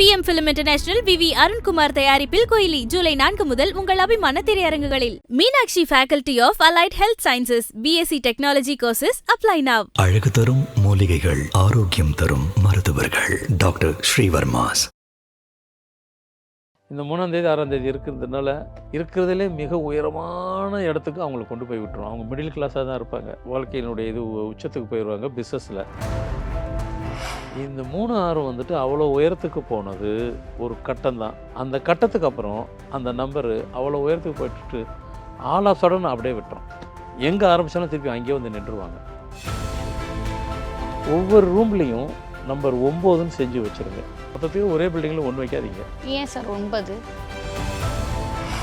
PM film international V V Arunkumar தயாரிப்பில் கோயிலி ஜூலை நான்கு முதல் உங்கள் அபிமான திரையரங்குகளில். Meenakshi faculty of allied health sciences BSc technology courses apply now அழகு தரும் மூலிகைகள் ஆரோக்கியம் தரும் மருத்துவர்கள். டாக்டர் ஸ்ரீவர்மாஸ். இந்த மூணாம் தேதி ஆறாம் தேதி இருக்கிறதுனால இருக்கிறதுலே மிக உயரமான இடத்துக்கு அவங்கள கொண்டு போய் விட்டுரும். அவங்க மிடில் கிளாஸாக தான் இருப்பாங்க. வாழ்க்கையினுடைய இது உச்சத்துக்கு போயிடுவாங்க பிஸ்னஸில் இந்த மூணு ஆறும் வந்துட்டு அவ்வளோ உயரத்துக்கு போனது ஒரு கட்டம் தான் அந்த கட்டத்துக்கு அப்புறம் அந்த நம்பரு அவ்வளோ உயரத்துக்கு போயிட்டு ஆல் சடன் அப்படியே விட்டுரும். எங்கே ஆரம்பித்தாலும் திருப்பி அங்கேயே வந்து நின்றுவாங்க ஒவ்வொரு ரூம்லேயும் நம்பர் ஒம்போதுன்னு செஞ்சு வச்சுருங்க. மொத்தத்தையும் ஒரே பில்டிங்கில் ஒன்று வைக்காதீங்க. ஏன் சார் ஒன்பது?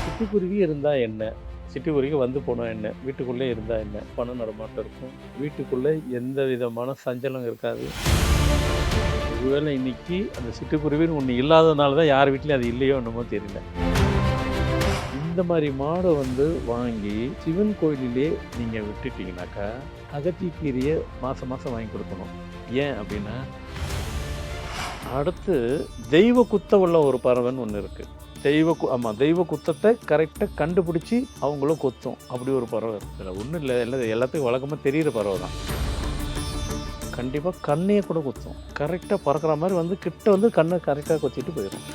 சிட்டுக்குருவி இருந்தால் என்ன? சிட்டுக்குருவிக்கு வந்து போனால் என்ன? வீட்டுக்குள்ளே இருந்தால் என்ன? பண நடமாட்டம் இருக்கும். வீட்டுக்குள்ளே எந்த விதமான சஞ்சலம் இருக்காது. ஒருவேளை இன்னைக்கு அந்த சிட்டுக்குருவின்னு ஒன்று இல்லாததுனால தான் யார் வீட்லேயும் அது இல்லையோ என்னமோ தெரியல. இந்த மாதிரி மாடை வந்து வாங்கி சிவன் கோயிலிலே நீங்கள் விட்டுட்டீங்கனாக்கா அகத்திக்கீரியை மாதம் மாதம் வாங்கி கொடுக்கணும். ஏன் அப்படின்னா அடுத்து தெய்வ குத்த உள்ள ஒரு பறவைன்னு ஒன்று இருக்குது தெய்வ கு ஆமாம் தெய்வ குத்தத்தை கரெக்டாக கண்டுபிடிச்சி அவங்களும் கொத்தும். அப்படி ஒரு பறவை இருக்குது இதில் ஒன்றும் இல்லை எல்லாம் எல்லாத்துக்கும் வழக்கமாக தெரிகிற பறவை தான் கண்டிப்பாக கண்ணையை கூட குத்தும். கரெக்டாக பறக்கிற மாதிரி வந்து கிட்ட வந்து கண்ணை கரெக்டாக கொத்திட்டு போயிடும்.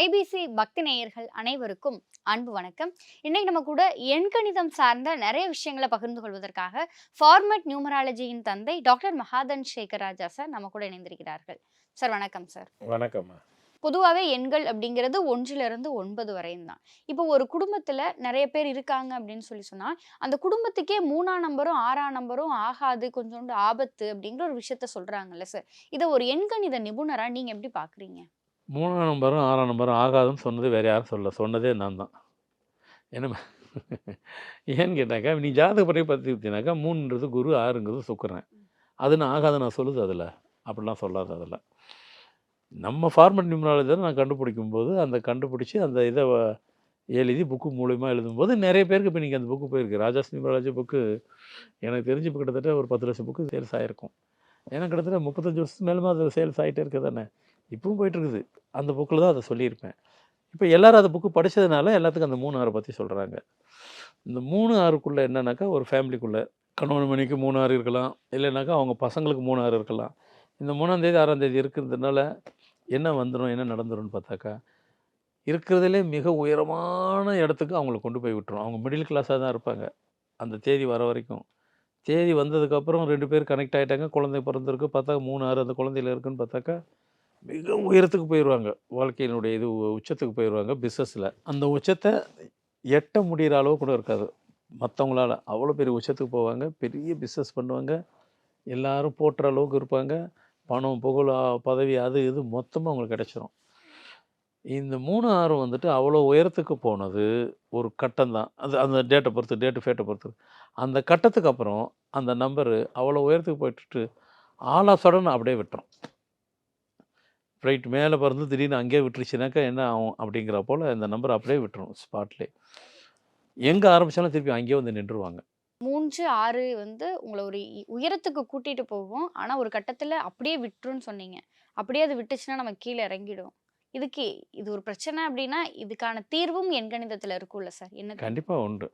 ஐபிசி பக்தி நேயர்கள் அனைவருக்கும் அன்பு வணக்கம். இன்னைக்கு நம்ம கூட எண்கணிதம் சார்ந்த நிறைய விஷயங்களை பகிர்ந்து கொள்வதற்காக ஃபார்மட் நியூமராலஜியின் தந்தை டாக்டர் மகாதன் சேகர் ராஜா சார் நம்ம கூட இணைந்திருக்கிறார்கள். சார் வணக்கம் சார். வணக்கம்மா. பொதுவாகவே எண்கள் அப்படிங்கிறது ஒன்றிலிருந்து ஒன்பது வரையும் தான் இப்போ ஒரு குடும்பத்தில் நிறைய பேர் இருக்காங்க அப்படின்னு சொல்லி சொன்னால் அந்த குடும்பத்துக்கே மூணாம் நம்பரும் ஆறாம் நம்பரும் ஆகாது கொஞ்சோண்டு ஆபத்து அப்படிங்கிற ஒரு விஷயத்த சொல்கிறாங்கல்ல சார் இதை ஒரு எண்கணித நிபுணராக நீங்கள் எப்படி பார்க்குறீங்க மூணாம் நம்பரும் ஆறாம் நம்பரும் ஆகாதுன்னு சொன்னது வேறு யாரும் சொல்ல சொன்னதே நான் தான். என்ன ஏன்னு கேட்டாக்கா நீ ஜாதகப்படி பார்த்துக்கிட்டீங்கன்னாக்கா மூணுன்றது குரு ஆறுங்கிறது சுக்கரன். அதுன்னு ஆகாது நான் சொல்லுது அதில். அப்படிலாம் சொல்லாது அதில். நம்ம ஃபார்மட் நியூமராலஜி நான் கண்டுபிடிக்கும் போது அந்த கண்டுபிடிச்சி அந்த இதை எழுதி புக்கு மூலியமாக எழுதும்போது நிறைய பேருக்கு இப்போ நீங்கள் அந்த புக்கு போயிருக்கு. ராஜாஸ் நியூமராலஜி புக்கு எனக்கு தெரிஞ்சு இப்போ கிட்டத்தட்ட ஒரு பத்து லட்சம் புக்கு சேல்ஸ் ஆகிருக்கும் ஏன்னா கிட்டத்தட்ட முப்பத்தஞ்சு வருஷத்துக்கு மேலுமா அது சேல்ஸ் ஆகிட்டே இருக்குது தானே. இப்பவும் போயிட்டுருக்குது அந்த புக்கில் தான் அதை சொல்லியிருப்பேன். இப்போ எல்லோரும் அந்த புக்கு படித்ததுனால எல்லாத்துக்கும் அந்த மூணு ஆறை பற்றி சொல்கிறாங்க இந்த மூணு ஆறுக்குள்ளே என்னன்னாக்கா ஒரு ஃபேமிலிக்குள்ளே கணவன் மணிக்கு மூணு ஆறு இருக்கலாம். இல்லைனாக்கா அவங்க பசங்களுக்கு மூணு ஆறு இருக்கலாம். இந்த மூணாந்தேதி ஆறாந்தேதி இருக்கிறதுனால என்ன வந்துடும் என்ன நடந்துரும்னு பார்த்தாக்கா இருக்கிறதுலே மிக உயரமான இடத்துக்கு அவங்கள கொண்டு போய் விட்டுரும். அவங்க மிடில் கிளாஸாக தான் இருப்பாங்க. அந்த தேதி வர வரைக்கும். தேதி வந்ததுக்கப்புறம் ரெண்டு பேர் கனெக்ட் ஆகிட்டாங்க குழந்தை பிறந்திருக்கு பார்த்தா மூணு ஆறு அந்த குழந்தையில இருக்குன்னு பார்த்தாக்கா மிக உயரத்துக்கு போயிடுவாங்க வாழ்க்கையினுடைய இது உச்சத்துக்கு போயிடுவாங்க பிஸ்னஸில் அந்த உச்சத்தை எட்ட முடிகிற அளவு கூட இருக்காது. மற்றவங்களால அவ்வளோ பெரிய உச்சத்துக்கு போவாங்க. பெரிய பிஸ்னஸ் பண்ணுவாங்க. எல்லோரும் போட்டுற அளவுக்கு இருப்பாங்க. பணம் புகழ் பதவி அது இது மொத்தமாக அவங்களுக்கு கிடச்சிரும். இந்த மூணு ஆறும் வந்துட்டு அவ்வளோ உயரத்துக்கு போனது ஒரு கட்டம் தான். அது அந்த டேட்டை பொறுத்து டேட்டு ஃபேட்டை பொறுத்து. அந்த கட்டத்துக்கு அப்புறம் அந்த நம்பரு அவ்வளோ உயரத்துக்கு போயிட்டு ஆளா ஆஃப் அப்படியே விட்டுரும். ஃப்ளைட் மேலே பறந்து திடீர்னு அங்கேயே விட்டுருச்சுனாக்கா என்ன ஆகும் அப்படிங்கிற போல் இந்த நம்பர் அப்படியே விட்டுரும் ஸ்பாட்லேயே எங்கே ஆரம்பித்தாலும் திருப்பி அங்கேயே வந்து நின்றுருவாங்க. மூன்று ஆறு வந்து உங்களை ஒரு இ- உயரத்துக்கு கூட்டிட்டு போகும். ஆனால் ஒரு கட்டத்தில் அப்படியே விட்டுருன்னு சொன்னீங்க. அப்படியே அது விட்டுச்சுன்னா நம்ம கீழே இறங்கிடும் இதுக்கு இது ஒரு பிரச்சனை அப்படின்னா இதுக்கான தீர்வும் எண்கணிதத்தில் இருக்கும்ல சார். என்ன கண்டிப்பாக உண்டு.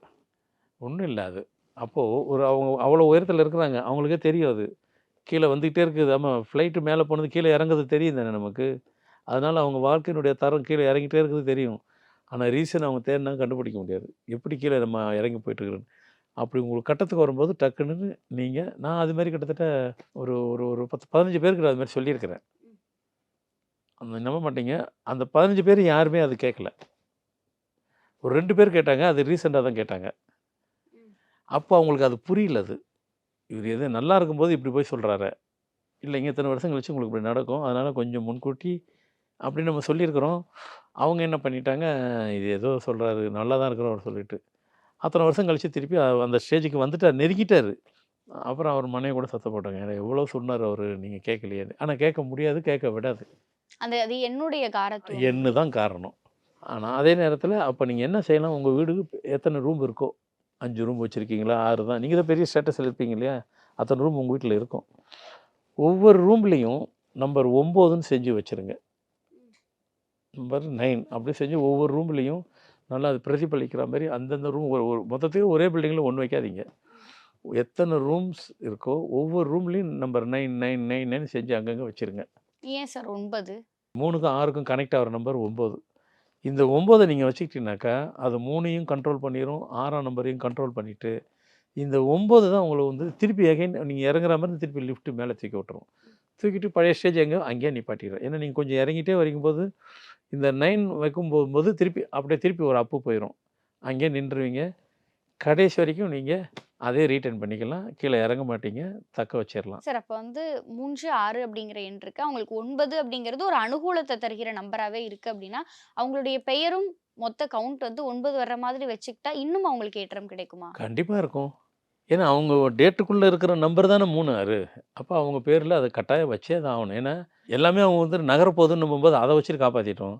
ஒன்றும் இல்லை அது. அப்போது ஒரு அவங்க அவ்வளோ உயரத்தில் இருக்கிறாங்க. அவங்களுக்கே தெரியும் அது. கீழே வந்துக்கிட்டே இருக்குது. ஆமாம் ஃப்ளைட்டு மேலே போனது கீழே இறங்குறது தெரியும் தானே நமக்கு? அதனால் அவங்க வாழ்க்கையினுடைய தரம் கீழே இறங்கிட்டே இருக்குது தெரியும். ஆனால் ரீசன் அவங்க தேடினா கண்டுபிடிக்க முடியாது. எப்படி கீழே நம்ம இறங்கி போயிட்டுருக்குறோன்னு அப்படி உங்களுக்கு கட்டத்துக்கு வரும்போது டக்குன்னு நீங்கள் நான் அது மாதிரி கிட்டத்தட்ட ஒரு ஒரு ஒரு பத்து பதினஞ்சு பேருக்கு அது மாதிரி சொல்லியிருக்கிறேன். அந்த நம்ப மாட்டீங்க. அந்த பதினஞ்சு பேர் யாருமே அது கேட்கல ஒரு ரெண்டு பேர் கேட்டாங்க அது ரீசெண்டாக தான் கேட்டாங்க. அப்போ அவங்களுக்கு அது புரியல அது. இவர் எது நல்லா இருக்கும்போது இப்படி போய் சொல்கிறாரு இல்லைங்க இத்தனை வருஷம் கழிச்சு உங்களுக்கு இப்படி நடக்கும். அதனால் கொஞ்சம் முன்கூட்டி அப்படி நம்ம சொல்லியிருக்கிறோம். அவங்க என்ன பண்ணிட்டாங்க இது ஏதோ சொல்கிறாரு நல்லா தான் இருக்கிறோம் அவர் சொல்லிட்டு. அத்தனை வருஷம் கழிச்சு திருப்பி அந்த ஸ்டேஜுக்கு வந்துட்டார் நெருங்கிட்டார். அப்புறம் அவர் மனைவி கூட சத்தம் போட்டாங்க. எனக்கு எவ்வளோ சொன்னார் அவர்? நீங்கள் கேட்கலையே ஆனால் கேட்க முடியாது கேட்க விடாது. அந்த அது என்னுடைய காரத்துவம். எண்ணு தான் காரணம். ஆனால் அதே நேரத்தில் அப்போ நீங்கள் என்ன செய்யலாம்? உங்கள் வீடுக்கு எத்தனை ரூம் இருக்கோ? அஞ்சு ரூம் வச்சுருக்கீங்களா? ஆறு தான். நீங்கள் தான் பெரிய ஸ்டேட்டஸில் இருப்பீங்க இல்லையா? அத்தனை ரூம் உங்கள் வீட்டில் இருக்கும். ஒவ்வொரு ரூம்லேயும் நம்பர் ஒம்போதுன்னு செஞ்சு வச்சுருங்க. நம்பர் நைன் அப்படி செஞ்சு ஒவ்வொரு ரூம்லேயும் நல்லா அது பிரதிபலிக்கிற மாதிரி அந்தந்த ரூம் ஒரு ஒரு மொத்தத்தையும் ஒரே பில்டிங்கில் ஒன்று வைக்காதீங்க. எத்தனை ரூம்ஸ் இருக்கோ ஒவ்வொரு ரூம்லேயும் number nine nine nine nine செஞ்சு அங்கங்கே வச்சுருங்க. ஏன் சார் ஒன்பது? மூணுக்கும் ஆறுக்கும் கனெக்ட் ஆகிற நம்பர் ஒம்பது இந்த ஒம்போதை நீங்கள் வச்சுக்கிட்டீங்கனாக்கா அது மூணையும் கண்ட்ரோல் பண்ணிடும் ஆறாம் நம்பரையும் கண்ட்ரோல் பண்ணிவிட்டு இந்த ஒம்பது தான் உங்களை வந்து திருப்பி அகைன் நீங்கள் இறங்குற மாதிரி திருப்பி லிஃப்ட்டு மேலே தூக்கி விட்டுரும். தூக்கிட்டு பழைய ஸ்டேஜ் எங்கே? அங்கேயே நிப்பாட்டிடும் ஏன்னா நீங்கள் கொஞ்சம் இறங்கிட்டே வரும்போது இந்த நைன் வைக்கும் போகும்போது திருப்பி அப்படியே திருப்பி ஒரு அப்பு போயிடும் அங்கேயே நின்றுவீங்க. கடைசி வரைக்கும் நீங்கள் அதே ரீட்டைன் பண்ணிக்கலாம். கீழே இறங்க மாட்டீங்க. தக்க வச்சிடலாம் சார் அப்போ வந்து மூன்று ஆறு அப்படிங்கிற எண் இருக்கு? அவங்களுக்கு ஒன்பது அப்படிங்கிறது ஒரு அனுகூலத்தை தருகிற நம்பராகவே இருக்கு அப்படின்னா அவங்களுடைய பெயரும் மொத்த கவுண்ட் வந்து ஒன்பது வர்ற மாதிரி வச்சுக்கிட்டா இன்னும் அவங்களுக்கு ஏற்றம் கிடைக்குமா? கண்டிப்பாக இருக்கும். ஏன்னா அவங்க டேட்டுக்குள்ளே இருக்கிற நம்பர் தானே மூணு ஆறு அப்போ அவங்க பேரில் அதை கட்டாயம் வச்சே தான் ஆகணும். ஏன்னா எல்லாமே அவங்க வந்து நகரப்போகுதுன்னு போகும்போது அதை வச்சுட்டு காப்பாற்றிட்டோம்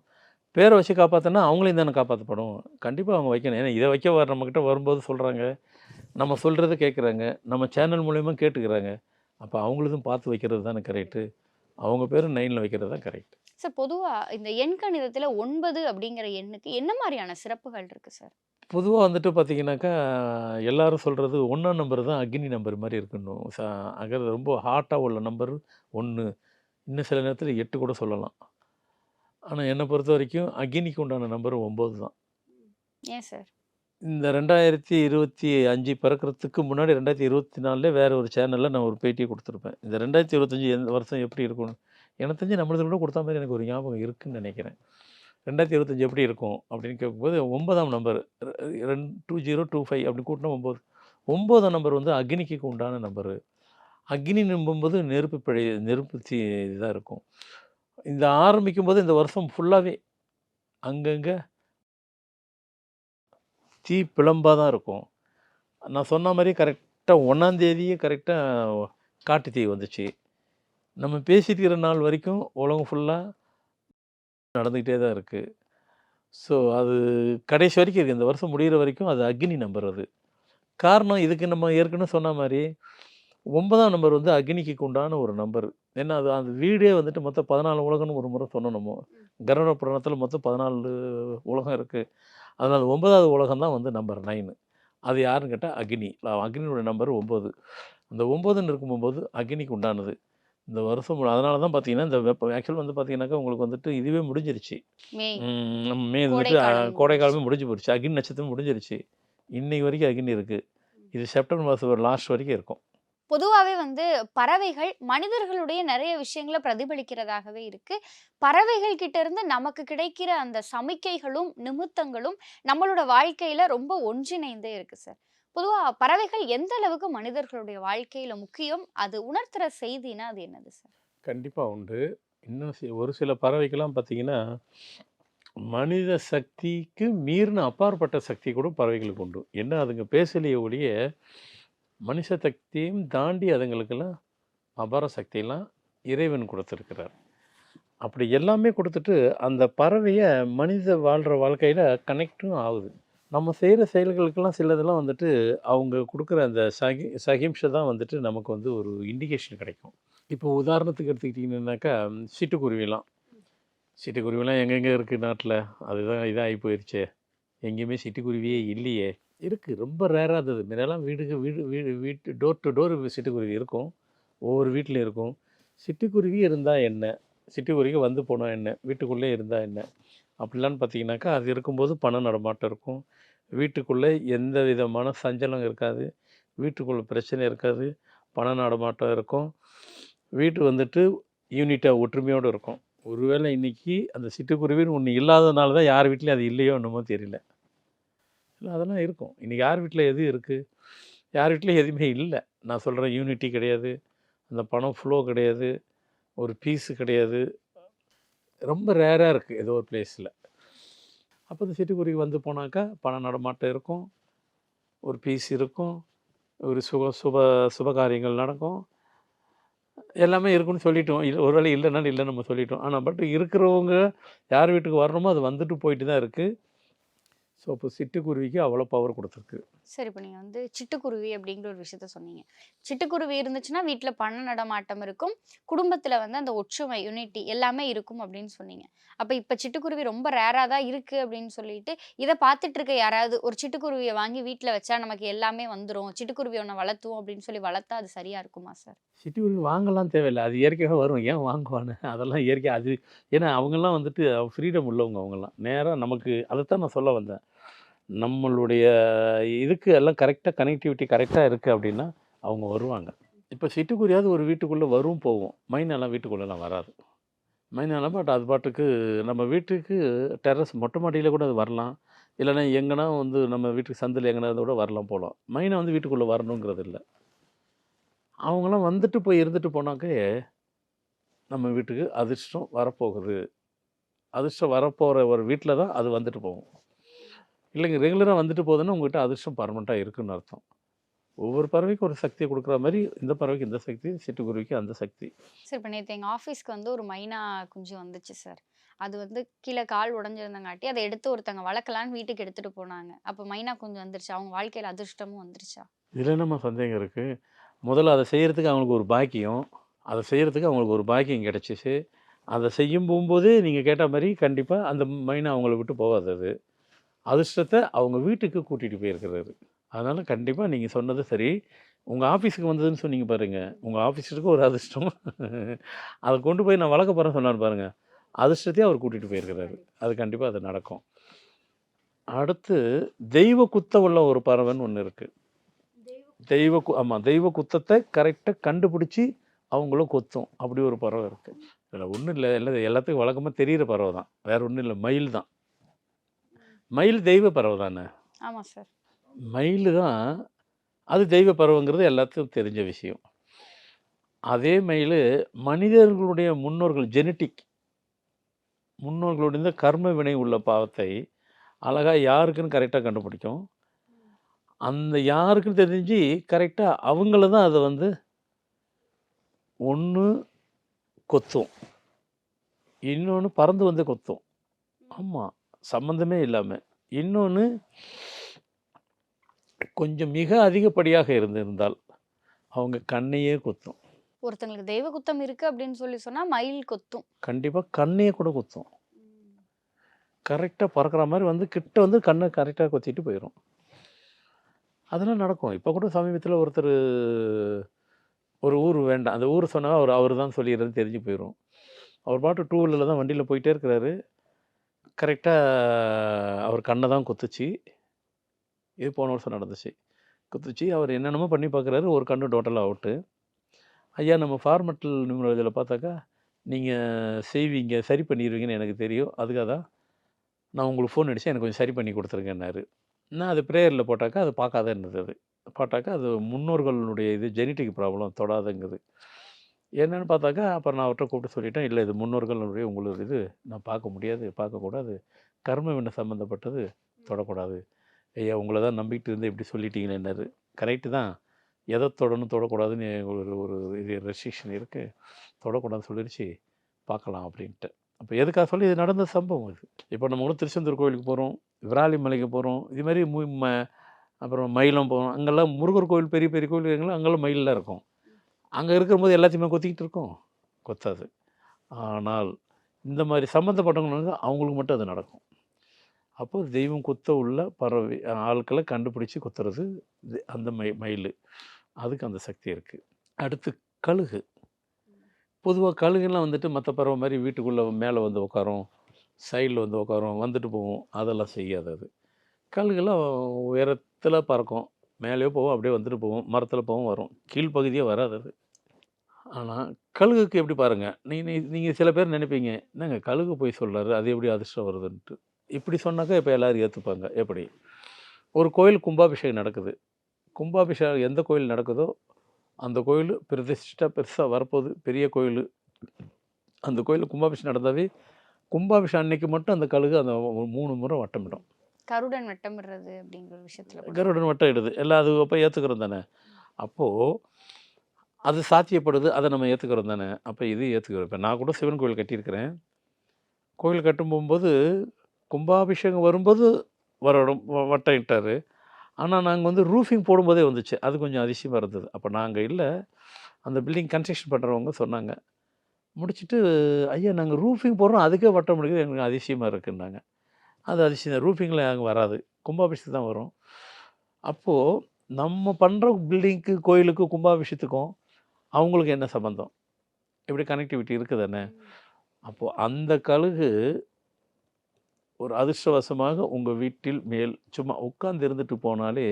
பேரை வச்சு காப்பாற்றினா அவங்களையும் தானே காப்பாற்றப்படும் கண்டிப்பாக அவங்க வைக்கணும். ஏன்னா இதை வைக்க வர நம்மக்கிட்ட வரும்போது சொல்கிறாங்க நம்ம சொல்கிறத கேட்குறாங்க. நம்ம சேனல் மூலயமா கேட்டுக்கிறாங்க. அப்போ அவங்களதும் பார்த்து வைக்கிறது தானே கரெக்டு அவங்க பேரும் நைனில் வைக்கிறது தான் கரெக்ட் சார் பொதுவா இந்த எண் கணிதத்துல ஒன்பது அப்படிங்கிற எண்ணுக்கு என்ன மாதிரியான சிறப்புகள் இருக்கு சார் பொதுவாக வந்துட்டு பார்த்தீங்கன்னாக்கா எல்லாரும் சொல்கிறது ஒன்றாம் நம்பர் தான் அக்னி நம்பர் மாதிரி இருக்கணும். ச அங்கே ரொம்ப ஹாட்டாக உள்ள நம்பர் ஒன்று இன்னும் சில நேரத்தில் எட்டு கூட சொல்லலாம். ஆனால் என்னை பொறுத்த வரைக்கும் அக்னிக்கு உண்டான நம்பர் ஒம்பது தான். ஏன் சார் இந்த ரெண்டாயிரத்தி இருபத்தி அஞ்சு பிறக்கிறதுக்கு முன்னாடி ரெண்டாயிரத்தி இருபத்தி நாலில் வேறு ஒரு சேனலில் நான் ஒரு பேட்டியை கொடுத்துருப்பேன். இந்த ரெண்டாயிரத்தி இருபத்தஞ்சி எந்த வருஷம் எப்படி இருக்கும்னு எனக்கு தெரிஞ்சு நம்மளது கூட கொடுத்த மாதிரி எனக்கு ஒரு ஞாபகம் இருக்குதுன்னு நினைக்கிறேன். ரெண்டாயிரத்தி இருபத்தஞ்சி எப்படி இருக்கும் அப்படின்னு கேட்கும்போது ஒன்பதாம் நம்பர் ரெண்டு டூ ஜீரோ டூ ஃபைவ் அப்படி கூட்டினா ஒம்பது ஒம்போதாம் நம்பர் வந்து அக்னிக்கு உண்டான நம்பரு. அக்னி நம்பும்போது நெருப்பு பிழை நெருப்பு தீ இதாக இருக்கும். இந்த ஆரம்பிக்கும் போது இந்த வருஷம் ஃபுல்லாகவே அங்கங்கே தீ பிளம்பாக தான் இருக்கும். நான் சொன்ன மாதிரி கரெக்டாக ஒன்றாந்தேதியே கரெக்டாக காட்டு தீ வந்துச்சு. நம்ம பேசியிருக்கிற நாள் வரைக்கும் உலகம் ஃபுல்லாக நடந்துக்கிட்டே தான் இருக்குது ஸோ அது கடைசி வரைக்கும் இருக்குது இந்த வருஷம் முடிகிற வரைக்கும் அது அக்னி நம்பர் அது. காரணம் இதுக்கு நம்ம ஏற்கனவே சொன்ன மாதிரி ஒன்பதாம் நம்பர் வந்து அக்னிக்கு உண்டான ஒரு நம்பர் ஏன்னா அது அந்த வீடே வந்துட்டு மொத்தம் பதினாலு உலகம்னு ஒரு முறை சொன்னோம் நம்ம. கருட புராணத்தில் மொத்தம் பதினாலு உலகம் இருக்குது அதனால் ஒன்பதாவது உலகம் தான் வந்து நம்பர் நைனு அது யாருன்னு கேட்டால் அக்னி. அக்னியோட நம்பர் ஒம்பது அந்த ஒம்பதுன்னு இருக்கும்போது அக்னிக்கு உண்டானது. இந்த வருஷம் அதனால தான் பார்த்தீங்கன்னா இந்த வெப்ப ஆக்சுவல் வந்து பார்த்தீங்கன்னாக்கா உங்களுக்கு வந்துட்டு இதுவே முடிஞ்சிருச்சு. நம்ம மே வந்துட்டு கோடை காலமே முடிஞ்சு போயிடுச்சு அக்னி நட்சத்திரம் முடிஞ்சிருச்சு. இன்னைக்கு வரைக்கும் அக்னி இருக்குது இது செப்டம்பர் மாதம் லாஸ்ட் வரைக்கும் இருக்கும். பொதுவாகவே வந்து பறவைகள் மனிதர்களுடைய நிறைய விஷயங்களை பிரதிபலிக்கிறதாகவே இருக்கு. பறவைகள் கிட்ட இருந்து நமக்கு கிடைக்கிற அந்த சமிக்கைகளும் நிமித்தங்களும் நம்மளோட வாழ்க்கையில ரொம்ப ஒன்றிணைந்தே இருக்கு சார். பொதுவாக பறவைகள் எந்த அளவுக்கு மனிதர்களுடைய வாழ்க்கையில் முக்கியம்? அது உணர்த்துற செய்தினா அது என்னது சார் கண்டிப்பாக உண்டு. இன்னும் ஒரு சில பறவைக்கெல்லாம் பார்த்தீங்கன்னா மனித சக்திக்கு மீறின அப்பாற்பட்ட சக்தி கூட பறவைகளுக்கு உண்டு. என்ன அதுங்க பேசலையே ஒழிய மனுஷ சக்தியும் தாண்டி அதுங்களுக்கெல்லாம் அபார சக்தியெல்லாம் இறைவன் கொடுத்துருக்கிறார். அப்படி எல்லாமே கொடுத்துட்டு அந்த பறவையை மனித வாழ்கிற வாழ்க்கையில் கனெக்டும் ஆகுது. நம்ம செய்கிற செயல்களுக்கெல்லாம் சிலதெல்லாம் வந்துட்டு அவங்க கொடுக்குற அந்த சகி சகிம்சை தான் வந்துட்டு நமக்கு வந்து ஒரு இண்டிகேஷன் கிடைக்கும். இப்போ உதாரணத்துக்கு எடுத்துக்கிட்டிங்கன்னாக்கா சிட்டுக்குருவிலாம். சிட்டுக்குருவிலாம் எங்கெங்கே இருக்குது நாட்டில்? அதுதான் இதாகி போயிடுச்சே எங்கேயுமே சிட்டுக்குருவியே இல்லையே. இருக்குது ரொம்ப ரேராக இருந்தது. முன்னெல்லாம் வீடுக்கு வீடு வீடு வீட்டு டோர் டு டோர் சிட்டுக்குருவி இருக்கும். ஒவ்வொரு வீட்லேயும் இருக்கும். சிட்டுக்குருவி இருந்தால் என்ன? சிட்டுக்குருவிக்கு வந்து போனால் என்ன? வீட்டுக்குள்ளே இருந்தால் என்ன? அப்படிலான்னு பார்த்தீங்கன்னாக்கா அது இருக்கும்போது பண நடமாட்டம் இருக்கும். வீட்டுக்குள்ளே எந்த விதமான சஞ்சலம் இருக்காது. வீட்டுக்குள்ளே பிரச்சனை இருக்காது. பண நடமாட்டம் இருக்கும். வீட்டு வந்துட்டு யூனிட்டாக ஒற்றுமையோடு இருக்கும். ஒருவேளை இன்னைக்கு அந்த சிட்டுக்குருவின்னு ஒன்று இல்லாததுனால தான் யார் வீட்லேயும் அது இல்லையோ என்னமோ தெரியல. இல்லை அதெல்லாம் இருக்கும். இன்றைக்கி யார் வீட்டில் எது இருக்குது யார் வீட்லேயும் எதுவுமே இல்லை. நான் சொல்கிறேன் யூனிட்டி கிடையாது. அந்த பணம் ஃப்ளோ கிடையாது. ஒரு பீஸு கிடையாது. ரொம்ப ரேராக இருக்குது ஏதோ ஒரு பிளேஸில். அப்போ இந்த சிட்டுக்குருவி வந்து போனாக்கா பண நடமாட்டம் இருக்கும். ஒரு பீஸ் இருக்கும். ஒரு சுப சுப சுப காரியங்கள் நடக்கும். எல்லாமே இருக்குன்னு சொல்லிட்டோம். இல்லை ஒரு வேளை இல்லைனாலும் இல்லைன்னு நம்ம சொல்லிட்டோம். ஆனால் பட் இருக்கிறவங்க யார் வீட்டுக்கு வரணுமோ அது வந்துட்டு போயிட்டு தான் இருக்குது ஸோ அப்போ சிட்டுக்குருவிக்கு அவ்வளோ பவர் கொடுத்துருக்கு. சரி இப்போ நீங்கள் வந்து சிட்டுக்குருவி அப்படிங்கிற ஒரு விஷயத்த சொன்னீங்க. சிட்டுக்குருவி இருந்துச்சுன்னா வீட்டில் பண நடமாட்டம் இருக்கும். குடும்பத்தில் வந்து அந்த ஒற்றுமை யூனிட்டி எல்லாமே இருக்கும் அப்படின்னு சொன்னீங்க. அப்போ இப்போ சிட்டுக்குருவி ரொம்ப ரேராக தான் இருக்குது அப்படின்னு சொல்லிட்டு இதை பார்த்துட்டு இருக்க யாராவது ஒரு சிட்டுக்குருவியை வாங்கி வீட்டில் வச்சா நமக்கு எல்லாமே வந்துடும் சிட்டுக்குருவி ஒன்று வளர்த்துவோம் அப்படின்னு சொல்லி வளர்த்தா அது சரியாக இருக்குமா சார்? சிட்டுக்குருவி வாங்கலாம் தேவையில்லை. அது இயற்கையாக வரும். ஏன் வாங்குவான்னு? அதெல்லாம் இயற்கை அது ஏன்னா அவங்கெல்லாம் வந்துட்டு ஃப்ரீடம் உள்ளவங்க அவங்கெல்லாம். நேராக நமக்கு அதைத்தான் நான் சொல்ல வந்தேன். நம்மளுடைய இதுக்கு எல்லாம் கரெக்டாக கனெக்டிவிட்டி கரெக்டாக இருக்குது அப்படின்னா அவங்க வருவாங்க. இப்போ சிட்டுக்குறியாவது ஒரு வீட்டுக்குள்ளே வரும் போகும். மைனாலாம் வீட்டுக்குள்ளெல்லாம் வராது. மைனாலாம் பட் அது பாட்டுக்கு நம்ம வீட்டுக்கு டெரஸ் மொட்டை மாடியில் கூட அது வரலாம். இல்லைன்னா எங்கன்னா வந்து நம்ம வீட்டுக்கு சந்தில் எங்கன்னா கூட வரலாம் போகலாம் மைனை வந்து வீட்டுக்குள்ளே வரணுங்கிறது இல்லை. அவங்களாம் வந்துட்டு போய் இருந்துட்டு போனாக்கே நம்ம வீட்டுக்கு அதிர்ஷ்டம் வரப்போகுது. அதிர்ஷ்டம் வரப்போகிற ஒரு வீட்டில் தான் அது வந்துட்டு போகும். இல்லைங்க ரெகுலராக வந்துட்டு போகுதுன்னா உங்ககிட்ட அதிர்ஷ்டம் பர்மனெண்ட்டாக இருக்குன்னு அர்த்தம். ஒவ்வொரு பறவைக்கும் ஒரு சக்தியை கொடுக்குற மாதிரி இந்த பறவைக்கு இந்த சக்தி சிட்டுக்குருவிக்கு அந்த சக்தி. சார் இப்போ நேற்று எங்கள் ஆஃபீஸ்க்கு வந்து ஒரு மைனா குஞ்சு வந்துச்சு சார் அது வந்து கீழே கால் உடஞ்சிருந்தங்காட்டி அதை எடுத்து ஒருத்தங்க வளர்க்கலான்னு வீட்டுக்கு எடுத்துகிட்டு போனாங்க. அப்போ மைனா குஞ்சு வந்துருச்சு? அவங்க வாழ்க்கையில் அதிர்ஷ்டமும் வந்துருச்சா? இதில் என்னம்மா சந்தேகம் இருக்குது முதல்ல அதை செய்கிறதுக்கு அவங்களுக்கு ஒரு பாக்கியம். அதை செய்கிறதுக்கு அவங்களுக்கு ஒரு பாக்கியம் கிடச்சிச்சு. அதை செய்யும் போகும்போதே நீங்கள் கேட்ட மாதிரி கண்டிப்பாக அந்த மைனா அவங்கள விட்டு போகாது அது அதிர்ஷ்டத்தை அவங்க வீட்டுக்கு கூட்டிகிட்டு போயிருக்கிறாரு. அதனால் கண்டிப்பாக நீங்கள் சொன்னது சரி. உங்கள் ஆஃபீஸுக்கு வந்ததுன்னு சொன்னீங்க பாருங்கள் உங்கள் ஆஃபீஸுக்கு ஒரு அதிர்ஷ்டம். அதை கொண்டு போய் நான் வளர்க்க போகிறேன்னு சொன்னார் பாருங்கள் அதிர்ஷ்டத்தையும் அவர் கூட்டிகிட்டு போயிருக்கிறாரு. அது கண்டிப்பாக அது நடக்கும். அடுத்து தெய்வ குத்த உள்ள ஒரு பறவைன்னு ஒன்று இருக்குது தெய்வ கு ஆமாம் தெய்வ குத்தத்தை கரெக்டாக கண்டுபிடிச்சி அவங்களும் கொத்தும். அப்படி ஒரு பறவை இருக்குது இதில் ஒன்றும் இல்லை. இல்லை எல்லாத்துக்கும் வழக்கமாக தெரிகிற பறவை தான் வேறு ஒன்றும் இல்லை. மயில் தான். மயில் தெய்வ பறவை தானே? ஆமாம் சார். மயில் தான் அது தெய்வ பறவைங்கிறது எல்லாத்துக்கும் தெரிஞ்ச விஷயம். அதே மயில் மனிதர்களுடைய முன்னோர்கள் ஜெனட்டிக் முன்னோர்களுடைய கர்ம வினை உள்ள பாவத்தை அழகாக யாருக்குன்னு கரெக்டாக கண்டுபிடிக்கும். அந்த யாருக்குன்னு தெரிஞ்சு கரெக்டாக அவங்கள தான் அதை வந்து ஒன்று கொத்தும். இன்னொன்று பறந்து வந்து கொத்தும். ஆமாம் சம்மந்தமே இல்லாமல் இன்னொன்று கொஞ்சம் மிக அதிகப்படியாக இருந்திருந்தால் அவங்க கண்ணையே கொத்தும். ஒருத்தங்களுக்கு தெய்வ குத்தம் இருக்கு அப்படின்னு சொல்லி சொன்னா மயில் கொத்தும். கண்டிப்பாக கண்ணையே கூட கொத்தும். கரெக்டாக பறக்கிற மாதிரி வந்து கிட்ட வந்து கண்ணை கரெக்டாக கொத்திட்டு போயிடும் அதெல்லாம் நடக்கும். இப்போ கூட சமீபத்தில் ஒருத்தர் ஒரு ஊர் வேண்டாம். அந்த ஊர் சொன்னால் அவர் அவர் தான் சொல்லிடுறது தெரிஞ்சு போயிடும் அவர் பாட்டு டூ வீலரில் தான் வண்டியில் போயிட்டே இருக்கிறாரு. கரெக்டாக அவர் கண்ணை தான் குத்துச்சு. இது போன வருஷம் நடந்துச்சு. குத்துச்சு. அவர் என்னென்னமோ பண்ணி பார்க்குறாரு ஒரு கண்ணு டோட்டலாக அவுட்டு ஐயா நம்ம ஃபார்மெட்டல் நியூமராலஜியில் பார்த்தாக்கா நீங்கள் செய்வீங்க சரி பண்ணிடுவீங்கன்னு எனக்கு தெரியும். அதுக்காக தான் நான் உங்களுக்கு ஃபோன் அடித்து எனக்கு கொஞ்சம் சரி பண்ணி கொடுத்துருங்கன்னாரு. நான் அது ப்ரேயரில் போட்டாக்கா அது பார்க்காத இருந்தது அது. போட்டாக்கா அது முன்னோர்களுடைய இது ஜெனட்டிக் ப்ராப்ளம் தொடாதுங்கிறது. என்னென்னு பார்த்தாக்கா அப்புறம் நான் அவர்கிட்ட கூப்பிட்டு சொல்லிட்டேன் இல்லை இது முன்னோர்களுடைய உங்களோட இது. நான் பார்க்க முடியாது பார்க்கக்கூடாது கர்ம வினை சம்மந்தப்பட்டது தொடக்கூடாது. ஐயா உங்களை தான் நம்பிக்கிட்டு இருந்து இப்படி சொல்லிட்டீங்களேன்னாரு கரெக்டு தான். எதை தொடணும் தொடக்கூடாதுன்னு ஒரு ஒரு இது ரெஸ்ட்ரிக்ஷன் இருக்குது தொடக்கூடாதுன்னு சொல்லிடுச்சு பார்க்கலாம் அப்படின்ட்டு. அப்போ எதுக்காக சொல்லி இது நடந்த சம்பவம் இது இப்போ நம்ம கூட திருச்செந்தூர் கோயிலுக்கு போகிறோம் விராலி மலைக்கு போகிறோம் இது மாதிரி மு ம அப்புறம் மயிலம் போகிறோம் அங்கெல்லாம் முருகர் கோயில் பெரிய பெரிய கோயில் இருக்குங்களா அங்கெல்லாம் மயிலெலாம் இருக்கும். அங்கே இருக்கும்போது எல்லாத்தையுமே கொத்திக்கிட்டு இருக்கோம். கொத்தாது. ஆனால் இந்த மாதிரி சம்மந்தப்பட்டவங்க வந்து அவங்களுக்கு மட்டும் அது நடக்கும். அப்போது தெய்வம் குத்த உள்ள பறவை ஆட்களை கண்டுபிடிச்சி குத்துறது அந்த மை மயில். அதுக்கு அந்த சக்தி இருக்குது அடுத்து கழுகு. பொதுவாக கழுகுலாம் வந்துட்டு மற்ற பறவை மாதிரி வீட்டுக்குள்ளே மேலே வந்து உட்காரும் சைடில் வந்து உட்காரும் வந்துட்டு போகும். அதெல்லாம் செய்யாது அது. கழுகுலாம் உயரத்தில் பறக்கும். மேலேயோ போகும் அப்படியே வந்துட்டு போகும். மரத்தில் போகும் வரும். கீழ்ப்பகுதியே வராது அது. ஆனால் கழுகுக்கு எப்படி பாருங்கள் நீங்கள் நீங்கள் சில பேர் நினைப்பீங்க என்னங்க கழுகு போய் சொல்றாரு அது எப்படி அதிர்ஷ்டம் வருதுன்ட்டு. இப்படி சொன்னாக்கா இப்போ எல்லாரும் ஏற்றுப்பாங்க எப்படி? ஒரு கோயில் கும்பாபிஷேகம் நடக்குது. கும்பாபிஷேகம் எந்த கோயில் நடக்குதோ அந்த கோயில் பிரதிஷ்டா பெருசாக வரப்போகுது. பெரிய கோயில். அந்த கோயில் கும்பாபிஷேகம் நடந்தாவே கும்பாபிஷேகம் அன்னைக்கு மட்டும் அந்த கழுகு அந்த மூணு முறை வட்டமிடும். கருடன் வட்டமிடுறது அப்படிங்கிற விஷயத்துல கூட. கருடன் வட்டம் இடுது. எல்லாம் அது அப்போ ஏற்றுக்கிறோம் தானே? அப்போது அது சாத்தியப்படுது அதை நம்ம ஏற்றுக்கிறோம் தானே. அப்போ இது ஏற்றுக்கிறோம் இப்போ நான் கூட சிவன் கோயில் கட்டியிருக்கிறேன். கோயில் கட்டும் போகும்போது கும்பாபிஷேகம் வரும்போது வருடம் வ- வட்டம் இட்டார். ஆனால் நாங்கள் வந்து ரூஃபிங் போடும்போதே வந்துச்சு. அது கொஞ்சம் அதிசயமாக இருந்தது. அப்போ நாங்கள் இல்லை. அந்த பில்டிங் கன்ஸ்ட்ரக்ஷன் பண்ணுறவங்க சொன்னாங்க. முடிச்சுட்டு ஐயா நாங்கள் ரூஃபிங் போடுறோம். அதுக்கே வட்டம் முடிக்கிறது எங்களுக்கு அதிசயமாக இருக்குன்னாங்க. அது அதிசயம். ரூஃபிங்கில் அங்கே வராது. கும்பாபிஷேகத்துக்கு தான் வரும். அப்போது நம்ம பண்ணுற பில்டிங்க்கு கோயிலுக்கு கும்பாபிஷேகத்துக்கும் அவங்களுக்கு என்ன சம்மந்தம் இப்படி கனெக்டிவிட்டி இருக்குதானே? அப்போது அந்த கழுகு ஒரு அதிர்ஷ்டவசமாக உங்கள் வீட்டில் மேல் சும்மா உட்கார்ந்து இருந்துட்டு போனாலே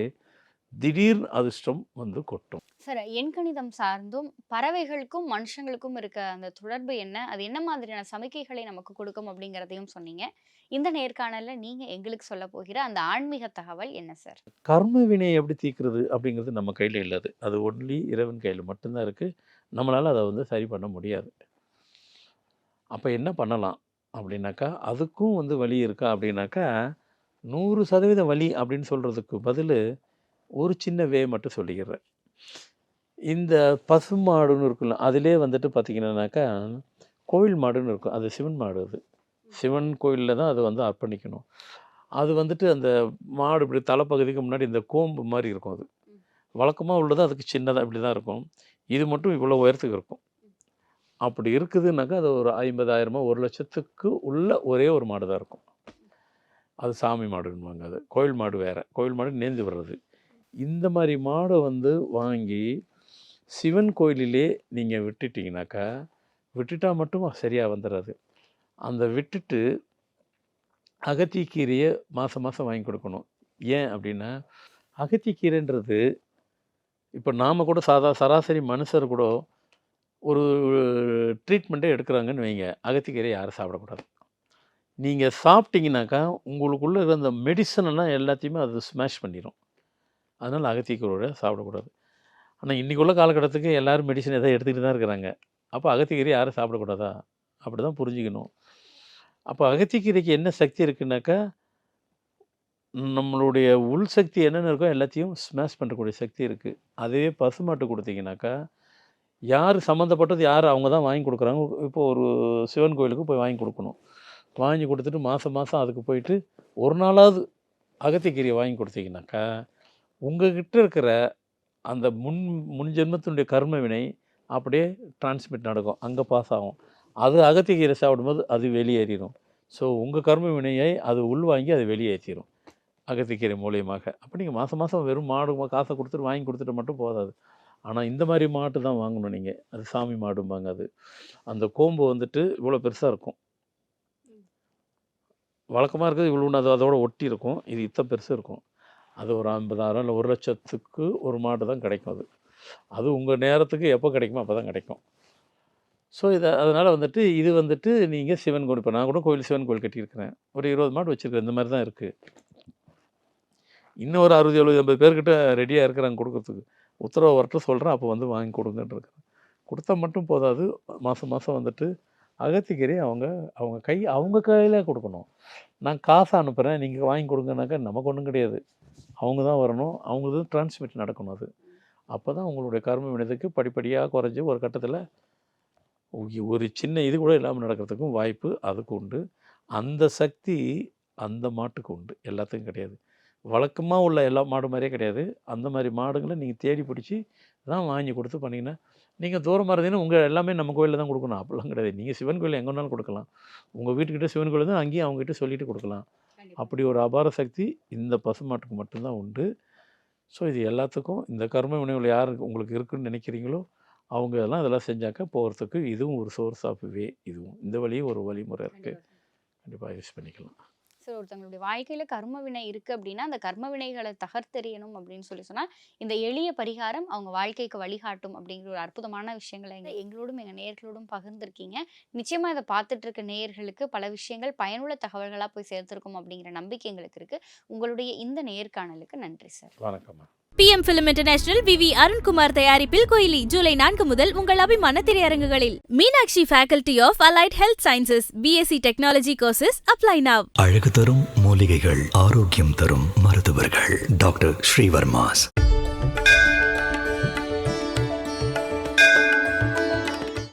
திடீர் அதிர்ஷ்டம் வந்து கொட்டும். சார் எண்கணிதம் சார்ந்தும் பறவைகளுக்கும் மனுஷங்களுக்கும் இருக்க அந்த தொடர்பு என்ன? அது என்ன மாதிரியான சமிக்கைகளை நமக்கு கொடுக்கும் அப்படிங்கிறதையும் சொன்னீங்க. இந்த நேர்காணல்ல நீங்க எங்களுக்கு சொல்ல போகிற அந்த ஆன்மீக தகவல் என்ன சார்? கர்ம வினையை எப்படி தீர்க்கிறது அப்படிங்கிறது நம்ம கையில் இல்லாது. அது ஒன்லி இறைவன் கையில் மட்டும்தான் இருக்குது நம்மளால் அதை வந்து சரி பண்ண முடியாது. அப்போ என்ன பண்ணலாம் அப்படின்னாக்கா அதுக்கும் வந்து வழி இருக்கா அப்படின்னாக்கா நூறு சதவீத வழி அப்படின்னு சொல்கிறதுக்கு பதில் ஒரு சின்ன வே மட்டும் சொல்லிக்கிறேன். இந்த பசு மாடுன்னு இருக்குல்ல அதிலே வந்துட்டு பார்த்தீங்கன்னாக்கா கோவில் மாடுன்னு இருக்கும். அது சிவன் மாடு அது. சிவன் கோயிலில் தான் அது வந்து அர்ப்பணிக்கணும். அது வந்துட்டு அந்த மாடு இப்படி தலைப்பகுதிக்கு முன்னாடி இந்த கோம்பு மாதிரி இருக்கும் அது. வழக்கமாக உள்ளது அதுக்கு சின்னதாக இப்படி தான் இருக்கும். இது மட்டும் இவ்வளோ உயரத்துக்கு இருக்கும். அப்படி இருக்குதுன்னாக்கா அது ஒரு ஐம்பதாயிரமோ ஒரு லட்சத்துக்கு உள்ள ஒரே ஒரு மாடு தான் இருக்கும். அது சாமி மாடுன்னுவாங்க அது. கோயில் மாடு வேறு. கோயில் மாடு நேர்ந்து வர்றது. இந்த மாதிரி மாடை வந்து வாங்கி சிவன் கோயிலிலே நீங்கள் விட்டுட்டிங்கனாக்கா விட்டுட்டா மட்டும் சரியாக வந்துடாது அந்த விட்டுட்டு அகத்திக்கீரையை மாதம் மாதம் வாங்கி கொடுக்கணும். ஏன் அப்படின்னா அகத்திக்கீரைன்றது இப்போ நாம் கூட சாதா சராசரி மனுஷர் கூட ஒரு ட்ரீட்மெண்ட்டே எடுக்கிறாங்கன்னு வைங்க. அகத்திக்கீரை யாரும் சாப்பிடக்கூடாது. நீங்கள் சாப்பிட்டீங்கனாக்கா உங்களுக்குள்ளே இருக்கிற அந்த மெடிசன் எல்லாத்தையுமே அது ஸ்மாஷ் பண்ணிடும் அதனால் அகத்திக்கீரோட சாப்பிடக்கூடாது. ஆனால் இன்றைக்கி உள்ள காலகட்டத்துக்கு எல்லோரும் மெடிசன் எதாவது எடுத்துக்கிட்டு தான் இருக்கிறாங்க. அப்போ அகத்திக்கீரை யாரும் சாப்பிடக்கூடாதா? அப்படி தான் புரிஞ்சுக்கணும். அப்போ அகத்திக்கீரைக்கு என்ன சக்தி இருக்குன்னாக்கா நம்மளுடைய உள் சக்தி என்னென்ன இருக்கோ எல்லாத்தையும் ஸ்மாஷ் பண்ணக்கூடிய சக்தி இருக்குது அதே பசுமாட்டு கொடுத்தீங்கன்னாக்கா யார் சம்மந்தப்பட்டது யார் அவங்க தான் வாங்கி கொடுக்குறாங்க. இப்போ ஒரு சிவன் கோயிலுக்கு போய் வாங்கி கொடுக்கணும். வாங்கி கொடுத்துட்டு மாதம் மாதம் அதுக்கு போயிட்டு ஒரு நாளாவது அகத்திக்கீரையை வாங்கி கொடுத்தீங்கன்னாக்கா உங்ககிட்ட இருக்கிற அந்த முன் முன் ஜென்மத்தினுடைய கர்ம வினை அப்படியே டிரான்ஸ்மிட் நடக்கும். அங்கே பாஸ் ஆகும். அது அகத்திக்கீரை சாப்பிடும்போது அது வெளியேறிடும். ஸோ உங்கள் கர்ம வினையை அது உள்வாங்கி அது வெளியேற்றிடும் அகத்திக்கீரை மூலியமாக. அப்போ நீங்கள் மாதம் மாதம் வெறும் மாடு காசை கொடுத்துட்டு வாங்கி கொடுத்துட்டு மட்டும் போதாது. ஆனால் இந்த மாதிரி மாட்டு தான் வாங்கணும் நீங்கள் அது சாமி மாடும்பாங்க அது. அந்த கோம்பு வந்துட்டு இவ்வளோ பெருசாக இருக்கும். வழக்கமாக இருக்கிறது இவ்வளோ அது அதோட ஒட்டி இருக்கும். இது இத்த பெருசு இருக்கும். அது ஒரு ஐம்பதாயிரம் இல்லை ஒரு லட்சத்துக்கு ஒரு மாடு தான் கிடைக்கும் அது. அது உங்கள் நேரத்துக்கு எப்போ கிடைக்குமோ அப்போ தான் கிடைக்கும். ஸோ இதை அதனால் வந்துட்டு இது வந்துட்டு நீங்கள் சிவன் கோயில் இப்போ நான் கூட கோயில் சிவன் கோயில் கட்டியிருக்கிறேன். ஒரு இருபது மாடு வச்சுருக்கேன் இந்த மாதிரி தான் இருக்குது இன்னும் ஒரு அறுபது எழுபது ஐம்பது பேர்கிட்ட ரெடியாக இருக்கிறாங்க கொடுக்குறதுக்கு. உத்தரவு வரட்டும் சொல்கிறேன் அப்போ வந்து வாங்கி கொடுங்கன்றிருக்கிறேன் கொடுத்தா மட்டும் போதாது. மாதம் மாதம் வந்துட்டு அகத்திக்கறி அவங்க அவங்க கை அவங்க கையில் கொடுக்கணும். நான் காசை அனுப்புகிறேன் நீங்கள் வாங்கி கொடுங்கனாக்கா நமக்கு ஒன்றும் கிடையாது. அவங்க தான் வரணும். அவங்க தான் டிரான்ஸ்மிட் நடக்கணும் அது. அப்போ தான் உங்களுடைய கர்ம வினத்துக்கு படிப்படியாக குறைஞ்சி ஒரு கட்டத்தில் ஒரு சின்ன இது கூட இல்லாமல் நடக்கிறதுக்கும் வாய்ப்பு அதுக்கு உண்டு. அந்த சக்தி அந்த மாட்டுக்கு உண்டு. எல்லாத்துக்கும் கிடையாது. வழக்கமாக உள்ள எல்லா மாடு மாதிரியே கிடையாது. அந்த மாதிரி மாடுங்களை நீங்கள் தேடி பிடிச்சி தான் வாங்கி கொடுத்து பண்ணிங்கன்னா நீங்கள் தூரமாக இருந்தீங்கன்னா உங்கள் எல்லாமே நம்ம கோயிலில் தான் கொடுக்கணும். அப்படிலாம் கிடையாது. நீங்கள் சிவன் கோயில் எங்கே வேணாலும் கொடுக்கலாம். உங்கள் வீட்டுக்கிட்ட சிவன் கோயில் தான் அங்கேயும் அவங்ககிட்ட சொல்லிட்டு கொடுக்கலாம். அப்படி ஒரு அபார சக்தி இந்த பசுமாட்டுக்கு மட்டும்தான் உண்டு. ஸோ இது எல்லாத்துக்கும் இந்த கர்ம வினைகள் யார் உங்களுக்கு இருக்குன்னு நினைக்கிறீங்களோ அவங்க எல்லாம் இதெல்லாம் செஞ்சாக்க போகிறதுக்கு இதுவும் ஒரு சோர்ஸ் ஆஃப் வே இதுவும் இந்த வழியும் ஒரு வழிமுறை இருக்குது கண்டிப்பாக யூஸ் பண்ணிக்கலாம். சார் ஒருத்தவங்களுடைய வாழ்க்கையில கர்ம வினை இருக்கு அப்படின்னா அந்த கர்ம வினைகளை தகர்த்தெறியணும் அப்படின்னு சொல்லி சொன்னா இந்த எளிய பரிகாரம் அவங்க வாழ்க்கைக்கு வழிகாட்டும் அப்படிங்கிற ஒரு அற்புதமான விஷயங்களை எங்க எங்களோடும் எங்க நேர்களோடும் பகிர்ந்திருக்கீங்க. நிச்சயமா இதை பார்த்துட்டு இருக்க நேயர்களுக்கு பல விஷயங்கள் பயனுள்ள தகவல்களா போய் சேர்த்திருக்கும் அப்படிங்கிற நம்பிக்கை எங்களுக்கு இருக்கு. உங்களுடைய இந்த நேர்காணலுக்கு நன்றி sir. P M film international V V Arunkumar தயாரிப்பில் கோயிலி ஜூலை நான்கு முதல் உங்கள் அபிமான திரையரங்குகளில். Meenakshi faculty of allied health sciences BSc technology courses apply now அழகு தரும் மூலிகைகள் ஆரோக்கியம் தரும் மருத்துவர்கள். டாக்டர் ஸ்ரீவர்மாஸ்.